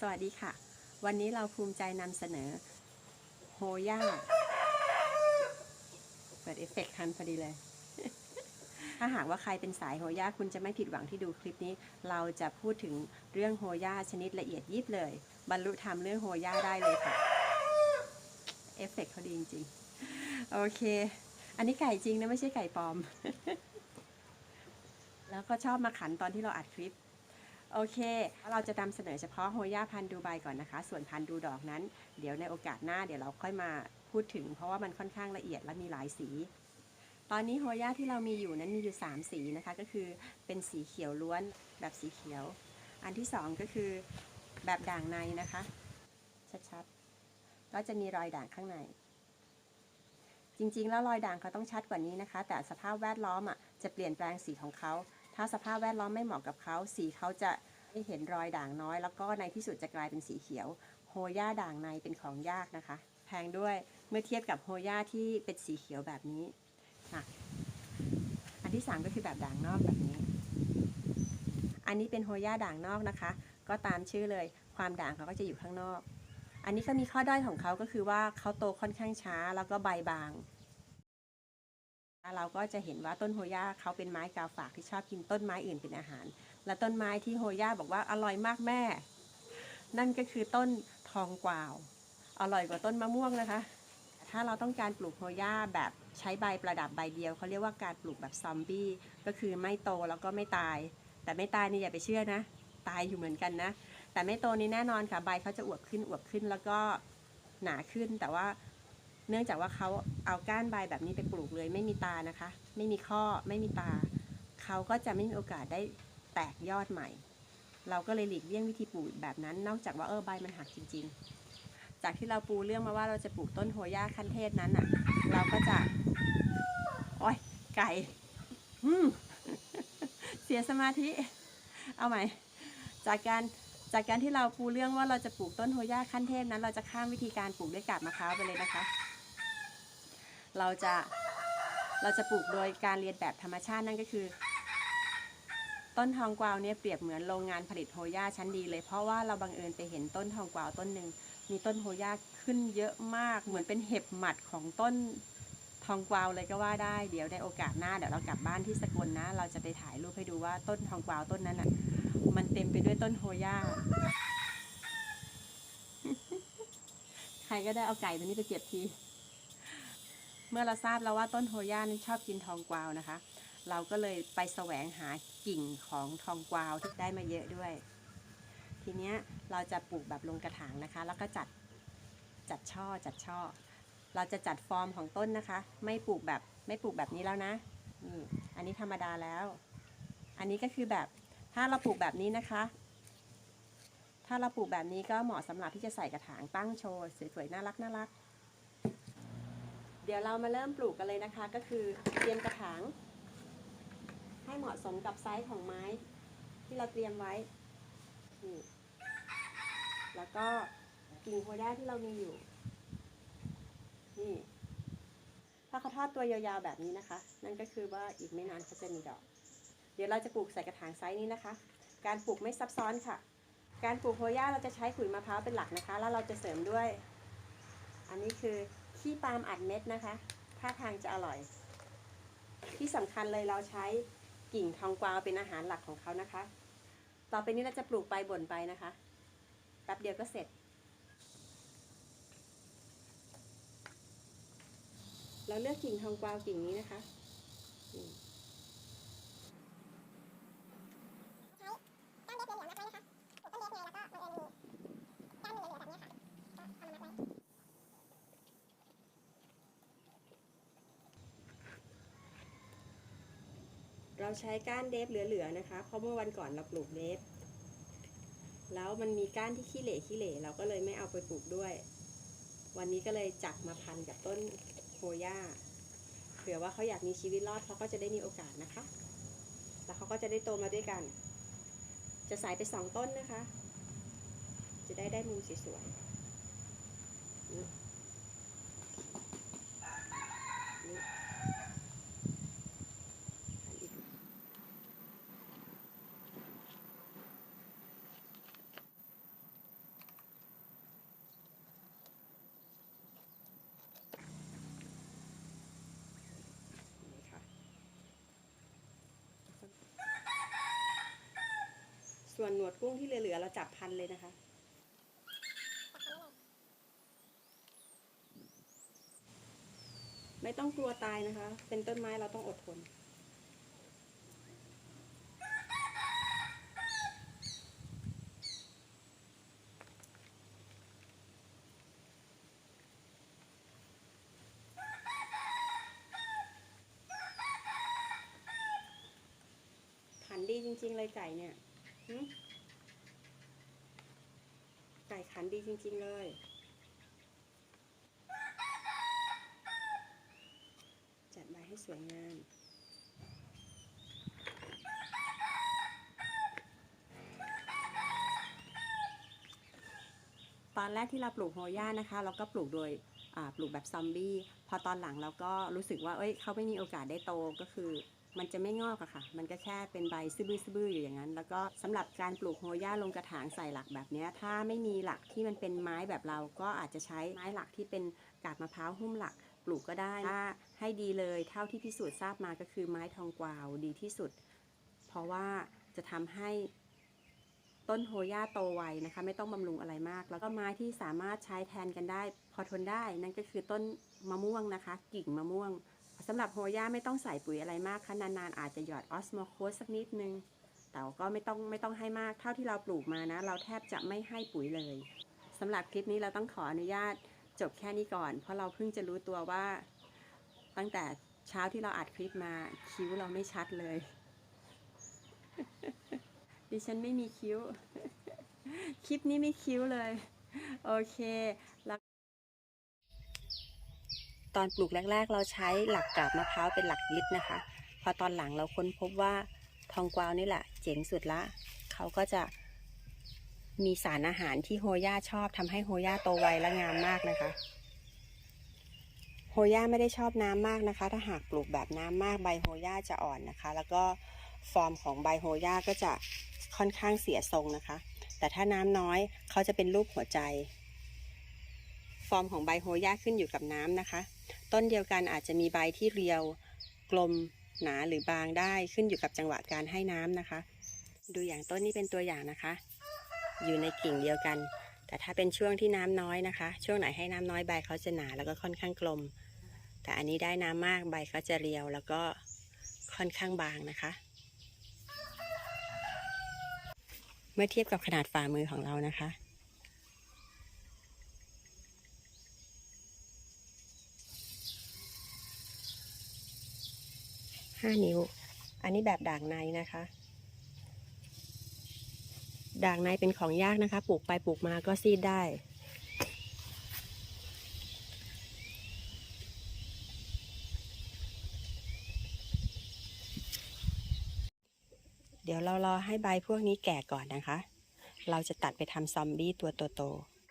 สวัสดีค่ะ วันนี้เราภูมิใจนำเสนอโฮย่าเปิดเอฟเฟกต์ทันพอดีเลย ถ้าหากว่าใครเป็นสายโฮย่าคุณจะไม่ผิดหวังที่ดูคลิปนี้ เราจะพูดถึงเรื่องโฮย่าชนิดละเอียดยิบเลย บรรลุธรรมเรื่องโฮย่าได้เลยค่ะ เอฟเฟกต์เขาดีจริงๆ โอเค อันนี้ไก่จริงนะไม่ใช่ไก่ปลอม แล้วก็ชอบมาขันตอนที่เราอัดคลิป โอเค เราจะนำเสนอเฉพาะโฮย่าพันธุ์ดูไบก่อนนะคะ ส่วนพันธุ์ดูดอกนั้น เดี๋ยวในโอกาสหน้าเดี๋ยวเราค่อยมาพูดถึง เพราะว่ามันค่อนข้างละเอียดและมีหลายสี ตอนนี้โฮย่าที่เรามีอยู่นั้นมีอยู่ 3 สีนะคะ ก็คือเป็นสีเขียวล้วนแบบสีเขียว อันที่ 2 ก็คือแบบด่างในนะคะ ชัดๆ ก็จะมีรอยด่างข้างใน จริงๆ แล้วรอยด่างเขาต้องชัดกว่านี้นะคะ แต่สภาพแวดล้อมอะจะเปลี่ยนแปลงสีของเขา ถ้าสภาพแวดล้อมไม่เหมาะกับเขา สีเขาจะไม่เห็นรอยด่างน้อย แล้วก็ในที่สุดจะกลายเป็นสีเขียว โฮย่าด่างในเป็นของยากนะคะ แพงด้วยเมื่อเทียบกับโฮย่าที่เป็นสีเขียวแบบนี้ค่ะอันที่ 3 ก็คือแบบด่างนอกแบบนี้ อันนี้เป็นโฮย่าด่างนอกนะคะ ก็ตามชื่อเลยความด่างเขาก็จะอยู่ข้างนอก อันนี้ก็มีข้อด้อยของเขาก็คือว่าเขาโตค่อนข้างช้าแล้วก็ใบบาง เราก็จะเห็นว่าต้นโฮย่าเขาเป็นไม้กาฝากที่ชอบกินต้นไม้อื่นเป็นอาหาร และต้นไม้ที่โฮย่าบอกว่าอร่อยมากแม่ นั่นก็คือต้นทองกวาว อร่อยกว่าต้นมะม่วงนะคะ ถ้าเราต้องการปลูกโฮย่าแบบใช้ใบประดับใบเดียวเขาเรียกว่าการปลูกแบบซอมบี้ก็คือไม่โตแล้วก็ไม่ตาย แต่ไม่ตายนี่อย่าไปเชื่อนะ ตายอยู่เหมือนกันนะ แต่ไม่โตนี่แน่นอนค่ะใบเขาจะอวบขึ้นอวบขึ้นแล้วก็หนาขึ้นแต่ว่า เนื่องจากว่าเขาเอาก้านใบแบบนี้ไปปลูกเลย ไม่มีตานะคะ ไม่มีข้อไม่มีตา เขาก็จะไม่มีโอกาสได้แตกยอดใหม่ เราก็เลยหลีกเลี่ยงวิธีปลูกแบบนั้น นอกจากว่าเออใบมันหักจริง ๆ จากที่เราปูเรื่องมาว่าเราจะปลูกต้นโฮย่าขั้นเทศนั้นอะ เราก็จะโอ้ยไก่เสียสมาธิ เอาใหม่ จากการจากการที่เราปูเรื่องว่าเราจะปลูกต้นโฮย่าขั้นเทพนั้น เราจะข้ามวิธีการปลูกด้วยกาบมะพร้าวไปเลยนะคะ เราจะเราจะปลูกโดยการเรียนแบบธรรมชาตินั่นก็คือ ต้นทองกวาวเนี่ยเปรียบเหมือนโรงงานผลิตโฮย่าชั้นดีเลย เพราะว่าเราบังเอิญไปเห็นต้นทองกวาวต้นหนึ่งมีต้นโฮย่าขึ้นเยอะมาก เหมือนเป็นเห็บหมัดของต้นทองกวาวเลยก็ว่าได้เดี๋ยวในโอกาสหน้าเดี๋ยวเรากลับบ้านที่สกลนะ เราจะไปถ่ายรูปให้ดูว่าต้นทองกวาวต้นนั้นอะมันเต็มไปด้วยต้นโฮย่าใครก็ได้เอาไก่ตัวนี้ไปเก็บที มื่อเราทราบแล้วว่าต้นโฮย่านั้นชอบกินทองกวาวนะคะ เราก็เลยไปแสวงหากิ่งของทองกวาวที่ได้มาเยอะด้วย ทีเนี้ยเราจะปลูกแบบลงกระถางนะคะ แล้วก็จัดจัดช่อจัดช่อ เราจะจัดฟอร์มของต้นนะคะ ไม่ปลูกแบบไม่ปลูกแบบนี้แล้วนะนี่อันนี้ธรรมดาแล้ว อันนี้ก็คือแบบถ้าเราปลูกแบบนี้นะคะ ถ้าเราปลูกแบบนี้ก็เหมาะสำหรับที่จะใส่กระถางตั้งโชว์สวยๆน่ารักน่ารัก เดี๋ยวเรามาเริ่มปลูกกันเลยนะคะ ก็คือเตรียมกระถาง ให้เหมาะสมกับไซส์ของไม้ ที่เราเตรียมไว้นี่แล้วก็กิ่งโฮด้าที่เรามีอยู่ นี่ ถ้าเขาทอดตัวยาวๆแบบนี้นะคะ นั่นก็คือว่าอีกไม่นานเขาจะมีดอก เดี๋ยวเราจะปลูกใส่กระถางไซส์นี้นะคะ การปลูกไม่ซับซ้อนค่ะ การปลูกโฮย่าเราจะใช้ขุยมะพร้าวเป็นหลักนะคะ แล้วเราจะเสริมด้วย อันนี้คือ ขี้ปาล์มอัดเม็ดนะคะท่าทางจะอร่อย ที่สำคัญเลยเราใช้กิ่งทองกวาวเป็นอาหารหลักของเขานะคะ ต่อไปนี้เราจะปลูกไปบ่นไปนะคะแป๊บเดียวก็เสร็จ เราเลือกกิ่งทองกวาวกิ่งนี้นะคะนี่ ใช้ก้านเล็บเหลืองๆมัดไว้นะคะปลูกต้นเล็บไงแล้วก็บังเอิญมีก้านเหลืองๆแบบนี้ค่ะ ก็เอามามัดไว้ เราใช้ก้านเดฟเหลือๆนะคะ เพราะเมื่อวันก่อนเราปลูกเดฟแล้วมันมีก้านที่ขี้เหร่ขี้เหร่เราก็เลยไม่เอาไปปลูกด้วย วันนี้ก็เลยจับมาพันกับต้นโฮย่าเผื่อว่าเขาอยากมีชีวิตรอดเขาก็จะได้มีโอกาสนะคะ แล้วเขาก็จะได้โตมาด้วยกัน จะใส่ไปสองต้นนะคะ จะได้ได้มุมสวยๆนี่นี่พันอีก น ส่วนหนวดกุ้งที่เหลือๆเราจับพันเลยนะคะ ไม่ต้องกลัวตายนะคะ เป็นต้นไม้เราต้องอดทนขันดีจริง ๆ เลยไก่เนี่ย ไก่ขันดีจริง ๆ เลย จัดใบให้สวยงามตอนแรกที่เราปลูกโฮย่านะคะ เราก็ปลูกโดยปลูกแบบซอมบี้ พอตอนหลังเราก็รู้สึกว่า เอ้ยเขาไม่มีโอกาสได้โตก็คือ มันจะไม่งอกอะค่ะ มันก็แค่เป็นใบซื่อๆอยู่อย่างนั้น แล้วก็สำหรับการปลูกโฮย่าลงกระถางใส่หลักแบบนี้ถ้าไม่มีหลักที่มันเป็นไม้แบบเราก็อาจจะใช้ไม้หลักที่เป็นกาบมะพร้าวหุ้มหลักปลูกก็ได้ถ้าให้ดีเลยเท่าที่พิสูจน์ทราบมาก็คือไม้ทองกวาวดีที่สุด เพราะว่าจะทำให้ต้นโฮย่าโตไวนะคะ ไม่ต้องบำรุงอะไรมาก แล้วก็ไม้ที่สามารถใช้แทนกันได้ พอทนได้นั่นก็คือต้นมะม่วงนะคะ กิ่งมะม่วง สำหรับโฮย่าไม่ต้องใส่ปุ๋ยอะไรมากค่ะนานๆอาจจะหยอดออสโมโคสสักนิดนึง แต่ก็ไม่ต้องไม่ต้องให้มากเท่าที่เราปลูกมานะ เราแทบจะไม่ให้ปุ๋ยเลยสำหรับคลิปนี้เราต้องขออนุญาตจบแค่นี้ก่อน เพราะเราเพิ่งจะรู้ตัวว่า ตั้งแต่เช้าที่เราอัดคลิปมาคิ้วเราไม่ชัดเลย ดิฉันไม่มีคิ้ว คลิปนี้ไม่คิ้วเลย โอเค ตอนปลูกแรก ๆ เราใช้หลักกาบมะพร้าวเป็นหลักยึดนะคะ พอตอนหลังเราค้นพบว่าทองกวาวนี่แหละ เจ๋งสุดละเขาก็จะมีสารอาหารที่โฮย่าชอบทำให้โฮย่าโตไวและงามมากนะคะ โฮย่าไม่ได้ชอบน้ำมากนะคะ ถ้าหากปลูกแบบน้ำมากใบโฮย่าจะอ่อนนะคะ แล้วก็ฟอร์มของใบโฮย่าก็จะค่อนข้างเสียทรงนะคะ แต่ถ้าน้ำน้อยเขาจะเป็นรูปหัวใจ ฟอร์มของใบโฮย่าขึ้นอยู่กับน้ำนะคะ ต้นเดียวกันอาจจะมีใบที่เรียว กลมหนาหรือบางได้ขึ้นอยู่กับจังหวะการให้น้ำนะคะ ดูอย่างต้นนี้เป็นตัวอย่างนะคะ อยู่ในกิ่งเดียวกัน แต่ถ้าเป็นช่วงที่น้ำน้อยนะคะ ช่วงไหนให้น้ำน้อยใบเขาจะหนาแล้วก็ค่อนข้างกลม แต่อันนี้ได้น้ำมากใบเขาจะเรียวแล้วก็ค่อนข้างบางนะคะ เมื่อเทียบกับขนาดฝ่ามือของเรานะคะ ห้านิ้ว อันนี้แบบด่างในนะคะ ด่างในเป็นของยากนะคะ ปลูกไปปลูกมาก็ซีดได้ เดี๋ยวเรารอให้ใบพวกนี้แก่ก่อนนะคะ เราจะตัดไปทำซอมบี้ตัวโตๆ